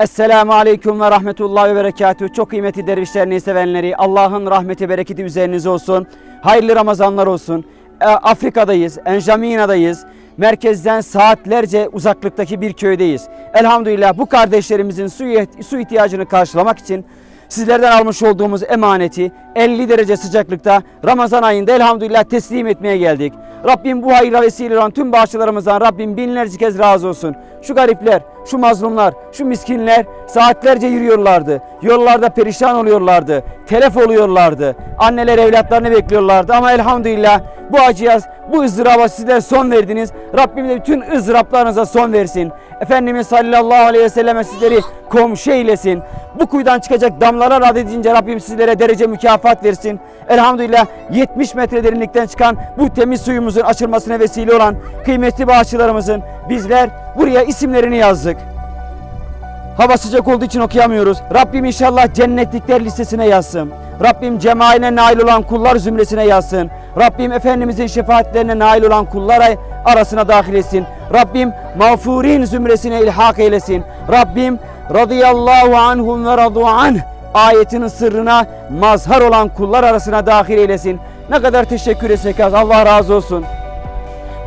Esselamu Aleyküm ve Rahmetullahi ve Berekatühü. Çok kıymetli dervişlerini sevenleri Allah'ın rahmeti bereketi üzerinize olsun. Hayırlı Ramazanlar olsun. E, Afrika'dayız, Enjamina'dayız. Merkezden saatlerce uzaklıktaki bir köydeyiz. Elhamdülillah bu kardeşlerimizin su, ihtiyacını karşılamak için sizlerden almış olduğumuz emaneti 50 derece sıcaklıkta Ramazan ayında elhamdülillah teslim etmeye geldik. Rabbim bu hayırla vesile olan tüm bağışçılarımızdan Rabbim binlerce kez razı olsun. Şu garipler, şu mazlumlar, şu miskinler saatlerce yürüyorlardı. Yollarda perişan oluyorlardı. Telef oluyorlardı. Anneler evlatlarını bekliyorlardı ama elhamdülillah bu acıya, bu ızdıraba sizler son verdiniz. Rabbim de bütün ızdıraplarınıza son versin. Efendimiz sallallahu aleyhi ve selleme sizleri komşu eylesin. Bu kuyudan çıkacak damlara rad edince Rabbim sizlere derece mükafat versin. Elhamdülillah 70 metre derinlikten çıkan bu temiz suyumuzun açılmasına vesile olan kıymetli bağışçılarımızın bizler buraya isimlerini yazdık. Hava sıcak olduğu için okuyamıyoruz. Rabbim inşallah cennetlikler listesine yazsın. Rabbim cemaline nail olan kullar zümresine yazsın. Rabbim Efendimizin şefaatlerine nail olan kullar arasına dahil etsin. Rabbim mağfurin zümresine ilhak eylesin. Rabbim radıyallahu anhum ve radu anh ayetinin sırrına mazhar olan kullar arasına dahil eylesin. Ne kadar teşekkür etsek az. Allah razı olsun.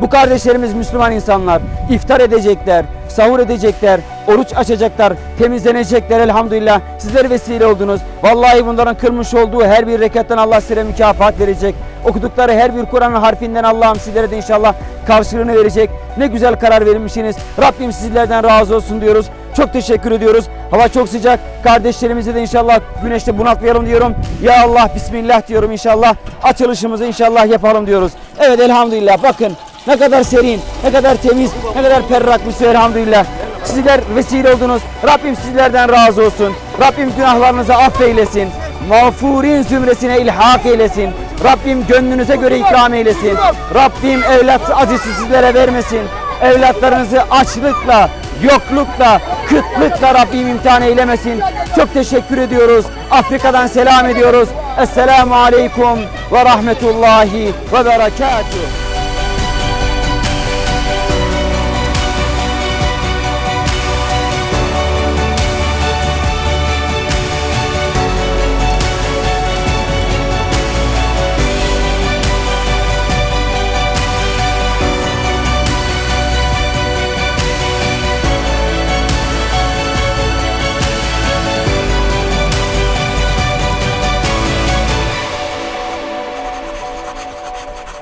Bu kardeşlerimiz Müslüman insanlar. iftar edecekler, sahur edecekler, oruç açacaklar, temizlenecekler elhamdülillah. Sizler vesile oldunuz. Vallahi bunların kırmış olduğu her bir rekattan Allah size mükafat verecek. Okudukları her bir Kur'an'ın harfinden Allah'ım sizlere de inşallah karşılığını verecek. Ne güzel karar vermişsiniz. Rabbim sizlerden razı olsun diyoruz. Çok teşekkür ediyoruz. Hava çok sıcak. Kardeşlerimizi de inşallah güneşte bunaltmayalım diyorum. Ya Allah Bismillah diyorum inşallah. Açılışımızı inşallah yapalım diyoruz. Evet elhamdülillah bakın ne kadar serin, ne kadar temiz, ne kadar perrak su elhamdülillah. Sizler vesile oldunuz. Rabbim sizlerden razı olsun. Rabbim günahlarınızı affeylesin. Mağfurin zümresine ilhak eylesin. Rabbim gönlünüze göre ikram eylesin. Rabbim evlat acısı sizlere vermesin. Evlatlarınızı açlıkla, yoklukla, kıtlıkla Rabbim imtihan eylemesin. Çok teşekkür ediyoruz. Afrika'dan selam ediyoruz. Esselamu Aleyküm ve Rahmetullahi ve Berekatuhu.